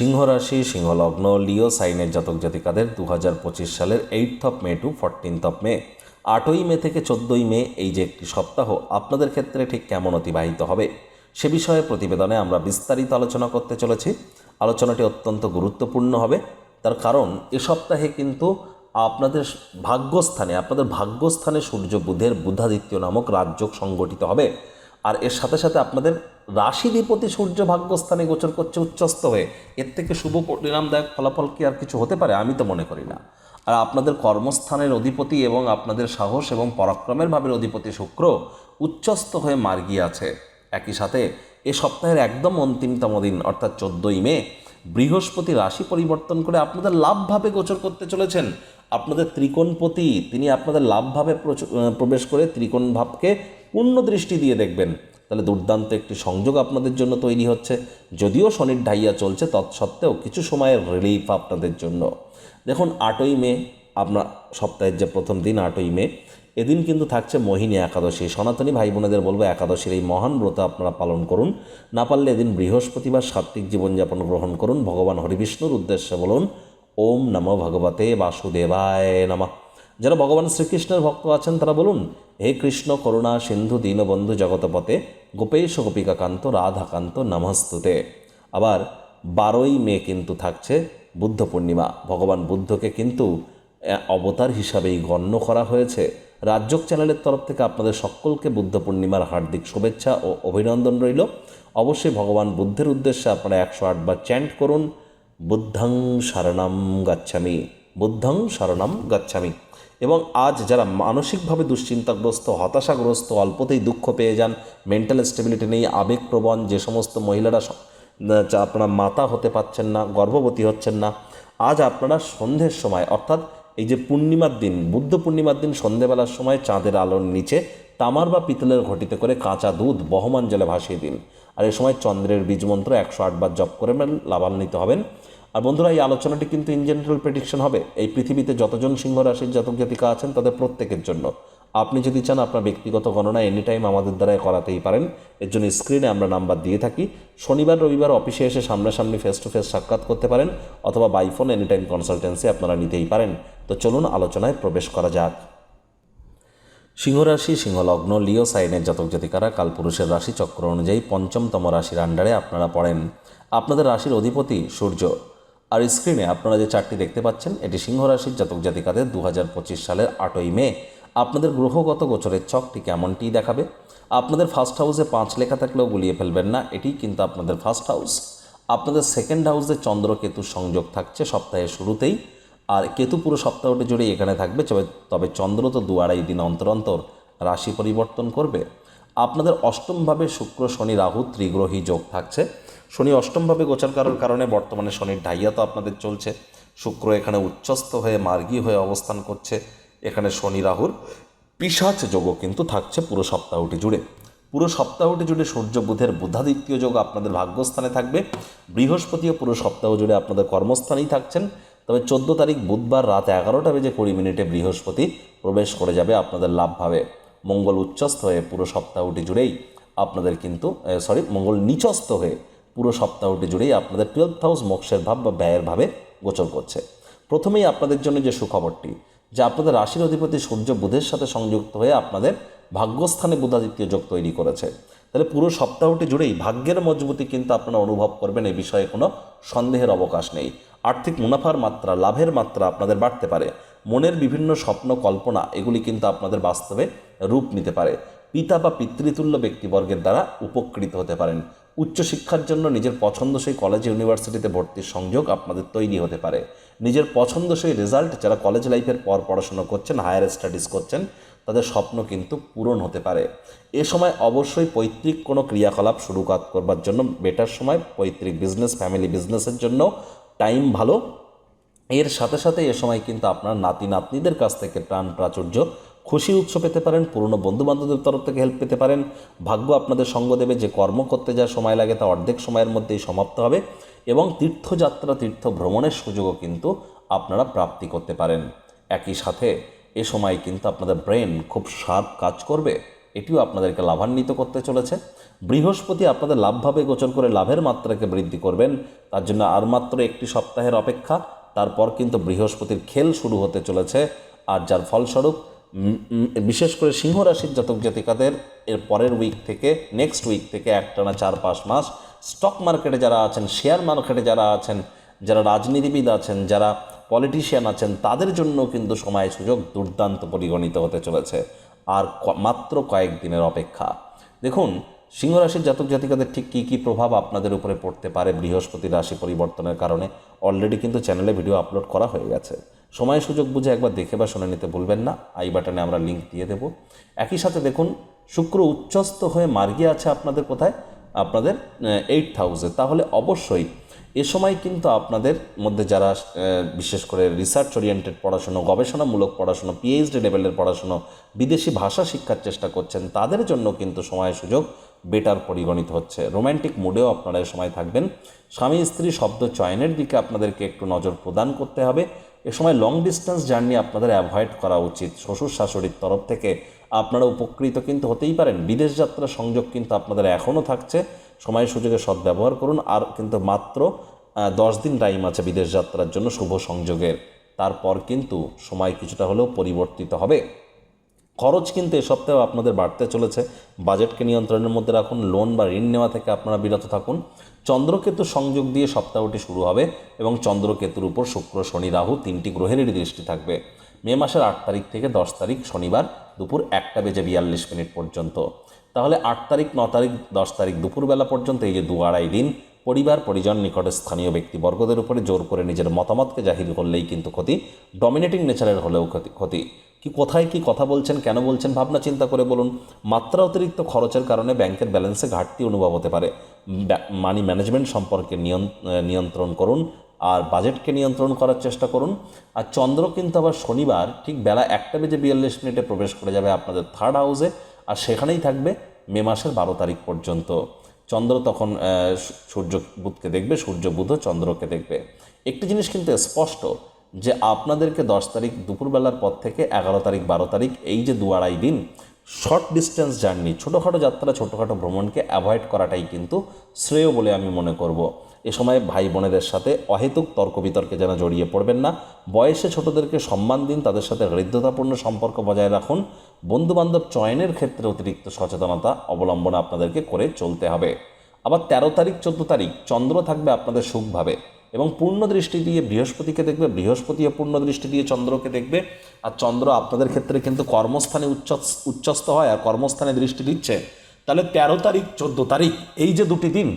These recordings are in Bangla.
সিংহ রাশি সিংহলগ্ন, লিও সাইনের জাতক জাতিকাদের দু হাজার পঁচিশ সালের eight of May to fourteenth of May আটই মে থেকে চোদ্দই মে এই যে একটি সপ্তাহ, আপনাদের ক্ষেত্রে ঠিক কেমন অতিবাহিত হবে? সে বিষয়ে প্রতিবেদনে আমরা বিস্তারিত আলোচনা করতে চলেছি। আলোচনাটি অত্যন্ত গুরুত্বপূর্ণ হবে। তার কারণ, এ সপ্তাহে কিন্তু আপনাদের ভাগ্যস্থানে আপনাদের ভাগ্যস্থানে সূর্য বুধের বুধাদিত্য নামক রাজযোগ সংগঠিত হবে। আর এর সাথে সাথে আপনাদের রাশিধিপতি সূর্য ভাগ্যস্থানে গোচর করছে উচ্চস্থ হয়ে। এর থেকে শুভ পরিণামদায়ক ফলাফল কি আর কিছু হতে পারে? আমি তো মনে করি না। আর আপনাদের কর্মস্থানের অধিপতি এবং আপনাদের সাহস এবং পরাক্রমের ভাবের অধিপতি শুক্র উচ্চস্থ হয়ে মার্গী আছে। একই সাথে এ সপ্তাহের একদম অন্তিমতম দিন, অর্থাৎ চোদ্দোই মে, বৃহস্পতি রাশি পরিবর্তন করে আপনাদের লাভভাবে গোচর করতে চলেছেন। আপনাদের ত্রিকোণপতি, তিনি আপনাদের লাভভাবে প্রবেশ করে ত্রিকোণ ভাবকে পূর্ণ দৃষ্টি দিয়ে দেখবেন। তাহলে দুর্দান্ত একটি সংযোগ আপনাদের জন্য তৈরি হচ্ছে। যদিও শনির ঢাইয়া চলছে, তৎসত্ত্বেও কিছু সময়ের রিলিফ আপনাদের জন্য। দেখুন, আটই মে, আপনার সপ্তাহের যে প্রথম দিন, আটই মে, এদিন কিন্তু থাকছে মোহিনী একাদশী। সনাতনী ভাই বোনেদের বলব, একাদশীর এই মহান ব্রত আপনারা পালন করুন। না পারলে এদিন বৃহস্পতিবার সাত্বিক জীবনযাপন গ্রহণ করুন। ভগবান হরিবিষ্ণুর উদ্দেশ্যে বলুন, ওম নমো ভগবতে বাসুদেবায় নমঃ। যারা ভগবান শ্রীকৃষ্ণের ভক্ত আছেন তারা বলুন, হে কৃষ্ণ, করুণা, সিন্ধু, দীনবন্ধু জগতপথে গোপেশ গোপিকাকান্ত, রাধাকান্ত নমস্তুতে। আবার বারোই মে কিন্তু থাকছে বুদ্ধ পূর্ণিমা। ভগবান বুদ্ধকে কিন্তু অবতার হিসাবেই গণ্য করা হয়েছে। রাজ্যক চ্যানেলের তরফ থেকে আপনাদের সকলকে বুদ্ধ পূর্ণিমার হার্দিক শুভেচ্ছা ও অভিনন্দন রইল। অবশ্যই ভগবান বুদ্ধের উদ্দেশ্যে আপনারা একশো আটবার চ্যান্ট করুন। বুদ্ধং শরণম গচ্ছামি। বুদ্ধং শরণম গচ্ছামি। এবং আজ যারা মানসিকভাবে দুশ্চিন্তাগ্রস্ত, হতাশাগ্রস্ত, অল্পতেই দুঃখ পেয়ে যান মেন্টাল স্টেবিলিটি নেই, আবেগপ্রবণ, যে সমস্ত মহিলারা আপনারা মাতা হতে পাচ্ছেন না, গর্ভবতী হচ্ছেন না, আজ আপনারা সন্ধ্যের সময়, অর্থাৎ এই যে পূর্ণিমার দিন, বুদ্ধ পূর্ণিমার দিন সন্ধেবেলার সময় চাঁদের আলোর নিচে তামার বা পিতলের ঘটিতে করে কাঁচা দুধ বহমান জলে ভাসিয়ে দিন। আর এ সময় চন্দ্রের বীজ মন্ত্র একশো আটবার জপ করে লাভান্বিত হবেন। আর বন্ধুরা, এই আলোচনাটি কিন্তু ইন জেনারেল প্রেডিকশন হবে। এই পৃথিবীতে যতজন সিংহ রাশির জাতক জাতিকা আছেন তাদের প্রত্যেকের জন্য। আপনি যদি চান আপনার ব্যক্তিগত গণনা এনি টাইম আমাদের দ্বারাই করাতেই পারেন। এর জন্য স্ক্রিনে আমরা নাম্বার দিয়ে থাকি। শনিবার, রবিবার অফিসে এসে সামনাসামনি ফেস টু ফেস সাক্ষাৎ করতে পারেন অথবা by phone any time consultancy আপনারা নিতেই পারেন। তো চলুন আলোচনায় প্রবেশ করা যাক। সিংহরাশি, সিংহলগ্ন, লিও সাইনের জাতক জাতিকারা কালপুরুষের রাশি চক্র অনুযায়ী পঞ্চমতম রাশির আন্ডারে আপনারা পড়েন। আপনাদের রাশির অধিপতি সূর্য। আর স্ক্রিনে আপনারা যে চারটি দেখতে পাচ্ছেন, এটি সিংহ রাশির জাতক জাতিকাদের দু হাজার পঁচিশ সালের আটই মে। আপনাদের গ্রহগত গোচরের চকটি কেমনটি দেখাবে? আপনাদের ফার্স্ট হাউসে পাঁচ লেখা থাকলেও গুলিয়ে ফেলবেন না, এটি কিন্তু আপনাদের ফার্স্ট হাউস আপনাদের সেকেন্ড হাউসে চন্দ্র কেতুর সংযোগ থাকছে সপ্তাহের শুরুতেই, আর কেতু পুরো সপ্তাহটি জুড়ে এখানে থাকবে তবে চন্দ্র তো দু আড়াই দিন অন্তর অন্তর রাশি পরিবর্তন করবে। আপনাদের অষ্টমভাবে শুক্র, শনি, রাহু ত্রিগ্রহী যোগ থাকছে। শনি অষ্টমভাবে গোচার করার কারণে বর্তমানে শনির ঢাইয়া তো আপনাদের চলছে। শুক্র এখানে উচ্চস্থ হয়ে মার্গী হয়ে অবস্থান করছে। এখানে শনি রাহুর পিসাচ যোগও কিন্তু থাকছে পুরো সপ্তাহটি জুড়ে। পুরো সপ্তাহটি জুড়ে সূর্য, বুধের বুধাদিত্য যোগ আপনাদের ভাগ্যস্থানে থাকবে। বৃহস্পতিও পুরো সপ্তাহ জুড়ে আপনাদের কর্মস্থানেই থাকছেন। তবে চোদ্দ তারিখ বুধবার রাত এগারোটা বেজে কুড়ি মিনিটে বৃহস্পতি প্রবেশ করে যাবে আপনাদের লাভভাবে। মঙ্গল উচ্চস্থ হয়ে পুরো সপ্তাহটি জুড়েই আপনাদের কিন্তু সরি মঙ্গল নিচস্থ হয়ে পুরো সপ্তাহটি জুড়েই আপনাদের টুয়েলভ হাউস মোক্ষের ভাব বা ব্যয়ের ভাবে গোচর করছে। প্রথমেই আপনাদের জন্য যে সুখবরটি, যে আপনাদের রাশির অধিপতি সূর্য বুধের সাথে সংযুক্ত হয়ে আপনাদের ভাগ্যস্থানে বুধাদিত্য যোগ তৈরি করেছে। তাহলে পুরো সপ্তাহটি জুড়েই ভাগ্যের মজবুতি কিন্তু আপনারা অনুভব করবেন, এ বিষয়ে কোনো সন্দেহের অবকাশ নেই। আর্থিক মুনাফার মাত্রা, লাভের মাত্রা আপনাদের বাড়তে পারে। মনের বিভিন্ন স্বপ্ন, কল্পনা, এগুলি কিন্তু আপনাদের বাস্তবে রূপ নিতে পারে। পিতা বা পিতৃতুল্য ব্যক্তিবর্গের দ্বারা উপকৃত হতে পারেন। উচ্চশিক্ষার জন্য নিজের পছন্দসই কলেজ ইউনিভার্সিটিতে ভর্তির সংযোগ আপনাদের তৈরি হতে পারে। নিজের পছন্দসই রেজাল্ট যারা কলেজ লাইফের পর পড়াশোনা করছেন হায়ার স্টাডিজ করছেন, তাদের স্বপ্ন কিন্তু পূরণ হতে পারে। এ সময় অবশ্যই পৈতৃক কোনো ক্রিয়াকলাপ শুরু করবার জন্য বেটার সময়। পৈতৃক বিজনেস ফ্যামিলি বিজনেসের জন্য টাইম ভালো। এর সাথে সাথে এ সময় কিন্তু আপনার নাতি নাতনিদের কাছ থেকে প্রাণ প্রাচুর্য খুশি উৎস পেতে পারেন, পুরনো বন্ধু বান্ধবদের তরফ থেকে হেল্প পেতে পারেন। ভাগ্য আপনাদের সঙ্গ দেবে, যে কর্ম করতে যা সময় লাগে তা অর্ধেক সময়ের মধ্যেই সমাপ্ত হবে এবং তীর্থযাত্রা, তীর্থ ভ্রমণের সুযোগও কিন্তু আপনারা প্রাপ্তি করতে পারেন। একই সাথে এ সময় কিন্তু আপনাদের ব্রেন খুব শার্প কাজ করবে, এটিও আপনাদেরকে লাভান্বিত করতে চলেছে। বৃহস্পতি আপনাদের লাভভাবে গোচর করে লাভের মাত্রাকে বৃদ্ধি করবেন, তার জন্য আর মাত্র একটি সপ্তাহের অপেক্ষা। তারপর কিন্তু বৃহস্পতির খেল শুরু হতে চলেছে, আর যার ফলস্বরূপ বিশেষ করে সিংহ রাশির জাতক জাতিকাদের এর পরের উইক থেকে নেক্সট উইক থেকে একটানা চার পাঁচ মাস স্টক মার্কেটে যারা আছেন শেয়ার মার্কেটে যারা আছেন, যারা রাজনীতিবিদ আছেন, যারা পলিটিশিয়ান আছেন, তাদের জন্য কিন্তু সময় সুযোগ দুর্দান্ত পরিগণিত হতে চলেছে। আর মাত্র কয়েকদিনের অপেক্ষা। দেখুন, সিংহ রাশির জাতক জাতিকাদের ঠিক কী কী প্রভাব আপনাদের উপরে পড়তে পারে বৃহস্পতি রাশি পরিবর্তনের কারণে? অলরেডি কিন্তু চ্যানেলে ভিডিও আপলোড করা হয়ে গেছে। সময় সুযোগ বুঝে একবার দেখে বা শুনে নিতে ভুলবেন না। আই বাটনে আমরা লিঙ্ক দিয়ে দেব। একই সাথে দেখুন, শুক্র উচ্চস্থ হয়ে মার্গিয়ে আছে আপনাদের কোথায়? আপনাদের এইট হাউসে তাহলে অবশ্যই এ সময় কিন্তু আপনাদের মধ্যে যারা বিশেষ করে রিসার্চ ওরিয়েন্টেড পড়াশুনো, গবেষণামূলক পড়াশুনো পিএইচডি লেভেলের পড়াশুনো, বিদেশি ভাষা শিক্ষার চেষ্টা করছেন, তাদের জন্য কিন্তু সময় সুযোগ বেটার পরিগণিত হচ্ছে। রোম্যান্টিক মুডেও আপনারা সময় থাকবেন। স্বামী স্ত্রী শব্দ চয়নের দিকে আপনাদেরকে একটু নজর প্রদান করতে হবে। এ সময় লং ডিস্টেন্স জার্নি আপনাদের অ্যাভয়েড করা উচিত। শ্বশুর শাশুড়ির তরফ থেকে আপনারা উপকৃত কিন্তু হতেই পারেন। বিদেশ যাত্রা সংযোগ কিন্তু আপনাদের এখনও থাকছে। সময় সুযোগে সদ্ব্যবহার করুন। আর কিন্তু মাত্র দশ দিন টাইম আছে বিদেশ যাত্রার জন্য শুভ সংযোগের। তারপর কিন্তু সময় কিছুটা হলেও পরিবর্তিত হবে। খরচ কিন্তু এ সপ্তাহে আপনাদের বাড়তে চলেছে। বাজেটকে নিয়ন্ত্রণের মধ্যে রাখুন। লোন বা ঋণ নেওয়া থেকে আপনারা বিরত থাকুন। চন্দ্রকেতু সংযোগ দিয়ে সপ্তাহটি শুরু হবে এবং চন্দ্রকেতুর উপর শুক্র, শনি, রাহু তিনটি গ্রহেরই দৃষ্টি থাকবে। মে মাসের আট তারিখ থেকে দশ তারিখ শনিবার দুপুর একটা বেজে বিয়াল্লিশ মিনিট পর্যন্ত। তাহলে আট তারিখ, ন তারিখ, দশ তারিখ দুপুরবেলা পর্যন্ত এই যে দু আড়াই দিন পরিবার, পরিজন, নিকটে স্থানীয় ব্যক্তিবর্গদের উপরে জোর করে নিজের মতামতকে জাহির করলেই কিন্তু ক্ষতি ডমিনেটিং নেচারের হলেও ক্ষতি ক্ষতি। কি কোথায় কি কথা বলছেন, কেন বলছেন, ভাবনা চিন্তা করে বলুন। মাত্রা অতিরিক্ত খরচের কারণে ব্যাংকের ব্যালেন্সে ঘাটতি অনুভব হতে পারে। মানি ম্যানেজমেন্ট সম্পর্কে নিয়ন- নিয়ন্ত্রণ করুন আর বাজেটকে নিয়ন্ত্রণ করার চেষ্টা করুন। আর চন্দ্র কিন্তু আবার শনিবার ঠিক বেলা একটা বেজে বিয়াল্লিশ মিনিটে প্রবেশ করে যাবে আপনাদের থার্ড হাউসে আর সেখানেই থাকবে মে মাসের বারো তারিখ পর্যন্ত। চন্দ্র তখন সূর্য বুধকে দেখবে, সূর্য বুধও চন্দ্রকে দেখবে। একটি জিনিস কিন্তু স্পষ্ট যে আপনাদেরকে দশ তারিখ দুপুরবেলার পর থেকে এগারো তারিখ, বারো তারিখ, এই যে দু আড়াই দিন শর্ট ডিস্টেন্স জার্নি ছোটোখাটো যাত্রা, ছোটোখাটো ভ্রমণকে অ্যাভয়েড করাটাই কিন্তু শ্রেয় বলে আমি মনে করব। এ সময় ভাই বোনেদের সাথে অহেতুক তর্ক বিতর্কে যেন জড়িয়ে পড়বেন না। বয়সে ছোটদেরকে সম্মান দিন, তাদের সাথে হৃদ্যতাপূর্ণ সম্পর্ক বজায় রাখুন। বন্ধুবান্ধব চয়নের ক্ষেত্রে অতিরিক্ত সচেতনতা অবলম্বন আপনাদেরকে করে চলতে হবে। আবার তেরো তারিখ, চোদ্দ তারিখ, চন্দ্র থাকবে আপনাদের সুখভাবে। এবং পূর্ণ দৃষ্টি দিয়ে বৃহস্পতিকে দেখবে বৃহস্পতিও পূর্ণ দৃষ্টি দিয়ে চন্দ্রকে দেখবে। আর চন্দ্র আপনাদের ক্ষেত্রে কিন্তু কর্মস্থানে উচ্চ উচ্চস্থ হয় আর কর্মস্থানে দৃষ্টি দিচ্ছে। তাহলে তেরো তারিখ, চোদ্দ তারিখ, এই যে দুটি দিন,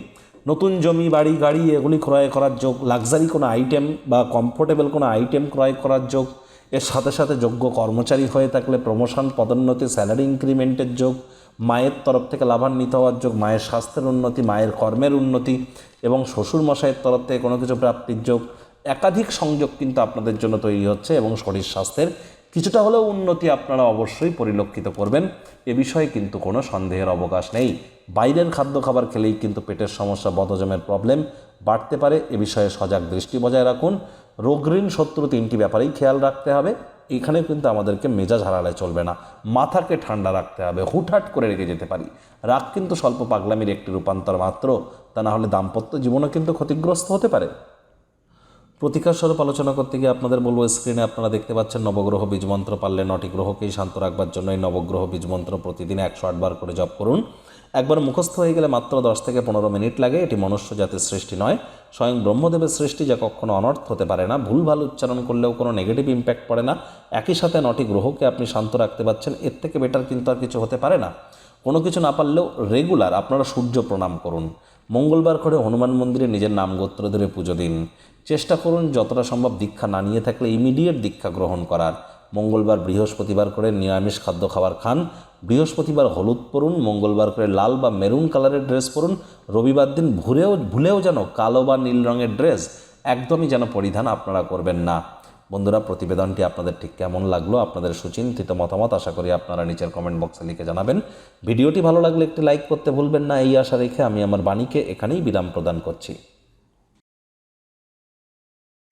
নতুন জমি, বাড়ি, গাড়ি, এগুলি ক্রয় করার যোগ লাক্সারি কোনো আইটেম বা কমফোর্টেবল কোনো আইটেম ক্রয় করার যোগ এর সাথে সাথে যোগ্য কর্মচারী হয়ে থাকলে প্রমোশন পদোন্নতি স্যালারি ইনক্রিমেন্টের যোগ, মায়ের তরফ থেকে লাভান্বিত হওয়ার যোগ, মায়ের স্বাস্থ্যের উন্নতি, মায়ের কর্মের উন্নতি এবং শ্বশুর মশাইয়ের তরফ থেকে কোনো কিছু প্রাপ্তির যোগ একাধিক সংযোগ কিন্তু আপনাদের জন্য তৈরি হচ্ছে এবং শরীর স্বাস্থ্যের কিছুটা হলেও উন্নতি আপনারা অবশ্যই পরিলক্ষিত করবেন। এ বিষয়ে কিন্তু কোনো সন্দেহের অবকাশ নেই। বাইরের খাদ্য খাবার খেলেই কিন্তু পেটের সমস্যা বদজমের প্রবলেম বাড়তে পারে। এ বিষয়ে সজাগ দৃষ্টি বজায় রাখুন। রোগঋণ শত্রু তিনটি ব্যাপারেই খেয়াল রাখতে হবে। এখানে কিন্তু আমাদেরকে মেজাজ হারালে চলবে না। মাথাকে ঠান্ডা রাখতে হবে। হুটহাট করে রেখে যেতে পারি। রাগ কিন্তু স্বল্প পাগলামির একটি রূপান্তর মাত্র। তা না হলে দাম্পত্য জীবনও কিন্তু ক্ষতিগ্রস্ত হতে পারে। প্রতিকার স্বরূপ আলোচনা করতে গিয়ে আপনাদের বলব স্ক্রিনে আপনারা দেখতে পাচ্ছেন নবগ্রহ বীজমন্ত্র পারলে নটি গ্রহকেই শান্ত রাখবার জন্য এই নবগ্রহ বীজমন্ত্র প্রতিদিন একশো আটবার করে জপ করুন। একবার মুখস্থ হয়ে গেলে মাত্র দশ থেকে পনেরো মিনিট লাগে। এটি মনুষ্য জাতির সৃষ্টি নয়। স্বয়ং ব্রহ্মদেবের সৃষ্টি যা কখনো অনর্থ হতে পারে না। ভুলভাল উচ্চারণ করলেও কোনো নেগেটিভ ইম্প্যাক্ট পড়ে না। একই সাথে নটি গ্রহকে আপনি শান্ত রাখতে পারছেন। এর থেকে বেটার কিন্তু আর কিছু হতে পারে না। কোনো কিছু না পারলেও রেগুলার আপনারা সূর্য প্রণাম করুন। মঙ্গলবার করে হনুমান মন্দিরে নিজের নাম গোত্র ধরে পুজো দিন। চেষ্টা করুন যতটা সম্ভব দীক্ষা না নিয়ে থাকলে ইমিডিয়েট দীক্ষা গ্রহণ করার। মঙ্গলবার বৃহস্পতিবার করে নিরামিষ খাদ্য খাবার খান। বৃহস্পতিবার হলুদ পরুন, মঙ্গলবার করে লাল বা মেরুন কালারের ড্রেস পরুন, রবিবার দিন ভুলেও ভুলেও যেন কালো বা নীল রঙের ড্রেস একদমই যেন পরিধান আপনারা করবেন না। বন্ধুরা, প্রতিবেদনটি আপনাদের ঠিক কেমন লাগল, আপনাদের সুচিন্তিত মতামত আশা করি আপনারা নিচের কমেন্ট বক্সে লিখে জানাবেন। ভিডিওটি ভালো লাগলে একটি লাইক করতে ভুলবেন না, এই আশা রেখে আমি আমার বাণীকে এখানেই বিরাম প্রদান করছি।